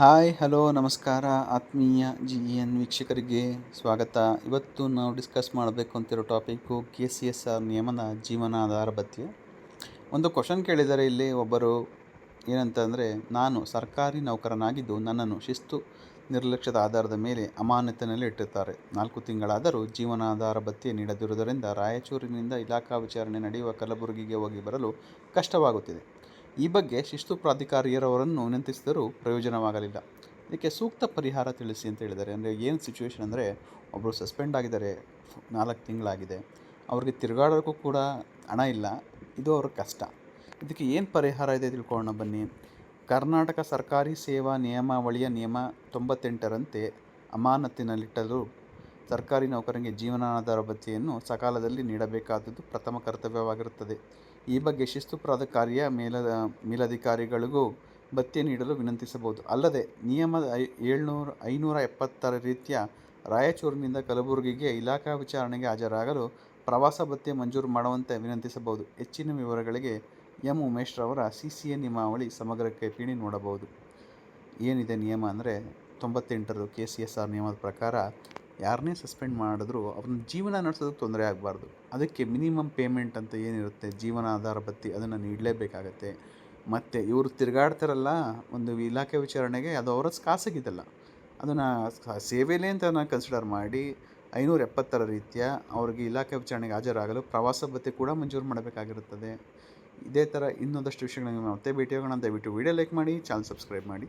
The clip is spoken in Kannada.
ಹಾಯ್, ಹಲೋ, ನಮಸ್ಕಾರ, ಆತ್ಮೀಯ ಜಿ ಇ ಎನ್ ವೀಕ್ಷಕರಿಗೆ ಸ್ವಾಗತ. ಇವತ್ತು ನಾವು ಡಿಸ್ಕಸ್ ಮಾಡಬೇಕು ಅಂತಿರೋ topic K C S R ನಿಯಮನ ಜೀವನಾಧಾರ ಭತ್ಯೆ ಒಂದು ಕ್ವಶನ್ ಕೇಳಿದರೆ ಇಲ್ಲಿ ಒಬ್ಬರು ಏನಂತಂದರೆ, ನಾನು ಸರ್ಕಾರಿ ನೌಕರನಾಗಿದ್ದು ನನ್ನನ್ನು ಶಿಸ್ತು ನಿರ್ಲಕ್ಷ್ಯದ ಆಧಾರದ ಮೇಲೆ ಅಮಾನತಿನಲ್ಲಿ ಇಟ್ಟಿರ್ತಾರೆ. ನಾಲ್ಕು ತಿಂಗಳಾದರೂ ಜೀವನಾಧಾರ ಭತ್ಯೆ ನೀಡದಿರುವುದರಿಂದ ರಾಯಚೂರಿನಿಂದ ಇಲಾಖಾ ವಿಚಾರಣೆ ನಡೆಯುವ ಕಲಬುರಗಿಗೆ ಹೋಗಿ ಬರಲು ಕಷ್ಟವಾಗುತ್ತಿದೆ. ಈ ಬಗ್ಗೆ ಶಿಸ್ತು ಪ್ರಾಧಿಕಾರಿಯರವರನ್ನು ವಿನಂತಿಸಿದರೂ ಪ್ರಯೋಜನವಾಗಲಿಲ್ಲ. ಇದಕ್ಕೆ ಸೂಕ್ತ ಪರಿಹಾರ ತಿಳಿಸಿ ಅಂತ ಹೇಳಿದ್ದಾರೆ. ಅಂದರೆ ಏನು ಸಿಚುವೇಶನ್ ಅಂದರೆ ಒಬ್ಬರು ಸಸ್ಪೆಂಡ್ ಆಗಿದ್ದಾರೆ, ನಾಲ್ಕು ತಿಂಗಳಾಗಿದೆ. ಅವ್ರಿಗೆ ತಿರುಗಾಡೋಕ್ಕೂ ಕೂಡ ಹಣ ಇಲ್ಲ. ಇದು ಅವ್ರ ಕಷ್ಟ. ಇದಕ್ಕೆ ಏನು ಪರಿಹಾರ ಇದೆ ತಿಳ್ಕೊಳ್ಳೋಣ ಬನ್ನಿ. ಕರ್ನಾಟಕ ಸರ್ಕಾರಿ ಸೇವಾ ನಿಯಮಾವಳಿಯ ನಿಯಮ ತೊಂಬತ್ತೆಂಟರಂತೆ ಅಮಾನತಿನಲ್ಲಿಟ್ಟಲು ಸರ್ಕಾರಿ ನೌಕರನಿಗೆ ಜೀವನಾಧಾರ ಭತ್ಯೆಯನ್ನು ಸಕಾಲದಲ್ಲಿ ನೀಡಬೇಕಾದದ್ದು ಪ್ರಥಮ ಕರ್ತವ್ಯವಾಗಿರುತ್ತದೆ. ಈ ಬಗ್ಗೆ ಶಿಸ್ತು ಪ್ರಾಧಿಕಾರಿಯ ಮೇಲ, ಮೇಲಧಿಕಾರಿಗಳಿಗೂ ಭತ್ಯೆ ನೀಡಲು ವಿನಂತಿಸಬಹುದು. ಅಲ್ಲದೆ ನಿಯಮದ ಐ ಏಳ್ನೂರ, ಐನೂರ ಎಪ್ಪತ್ತರ ರೀತಿಯ ರಾಯಚೂರಿನಿಂದ ಕಲಬುರಗಿಗೆ ಇಲಾಖಾ ವಿಚಾರಣೆಗೆ ಹಾಜರಾಗಲು ಪ್ರವಾಸ ಭತ್ಯೆ ಮಂಜೂರು ಮಾಡುವಂತೆ ವಿನಂತಿಸಬಹುದು. ಹೆಚ್ಚಿನ ವಿವರಗಳಿಗೆ ಎಂ. ಉಮೇಶ್ರವರ ಸಿ ಸಿ ಎ ನಿಯಮಾವಳಿ ಸಮಗ್ರ ಕೈಪಿಣಿ ನೋಡಬಹುದು. ಏನಿದೆ ನಿಯಮ ಅಂದರೆ ತೊಂಬತ್ತೆಂಟರು ಕೆ ಸಿ ಎಸ್ ಆರ್ ನಿಯಮದ ಪ್ರಕಾರ ಯಾರನ್ನೇ ಸಸ್ಪೆಂಡ್ ಮಾಡಿದ್ರು ಅವ್ರನ್ನ ಜೀವನ ನಡೆಸೋದು ತೊಂದರೆ ಆಗಬಾರ್ದು. ಅದಕ್ಕೆ ಮಿನಿಮಮ್ ಪೇಮೆಂಟ್ ಅಂತ ಏನಿರುತ್ತೆ? ಜೀವನ ಆಧಾರ ಬತ್ತಿ ಅದನ್ನು ನೀಡಲೇಬೇಕಾಗತ್ತೆ. ಮತ್ತು ಇವರು ತಿರುಗಾಡ್ತಾರಲ್ಲ, ಒಂದು ಇಲಾಖೆ ವಿಚಾರಣೆಗೆ ಅದು ಅವರ ಖಾಸಗಿದಲ್ಲ. ಅದನ್ನು ಸೇವೆಲೆ ಅಂತ ನಾನು ಕನ್ಸಿಡರ್ ಮಾಡಿ ಐನೂರ ಎಪ್ಪತ್ತರ ರೀತಿಯ ಅವ್ರಿಗೆ ಇಲಾಖೆ ವಿಚಾರಣೆಗೆ ಹಾಜರಾಗಲು ಪ್ರವಾಸ ಭತ್ಯೆ ಕೂಡ ಮಂಜೂರು ಮಾಡಬೇಕಾಗಿರುತ್ತದೆ. ಇದೇ ಥರ ಇನ್ನೊಂದಷ್ಟು ವಿಷಯಗಳನ್ನು ಮತ್ತೆ ಭೇಟಿಯಾಗೋಣ. ದಯವಿಟ್ಟು ವಿಡಿಯೋ ಲೈಕ್ ಮಾಡಿ, ಚಾನಲ್ ಸಬ್ಸ್ಕ್ರೈಬ್ ಮಾಡಿ.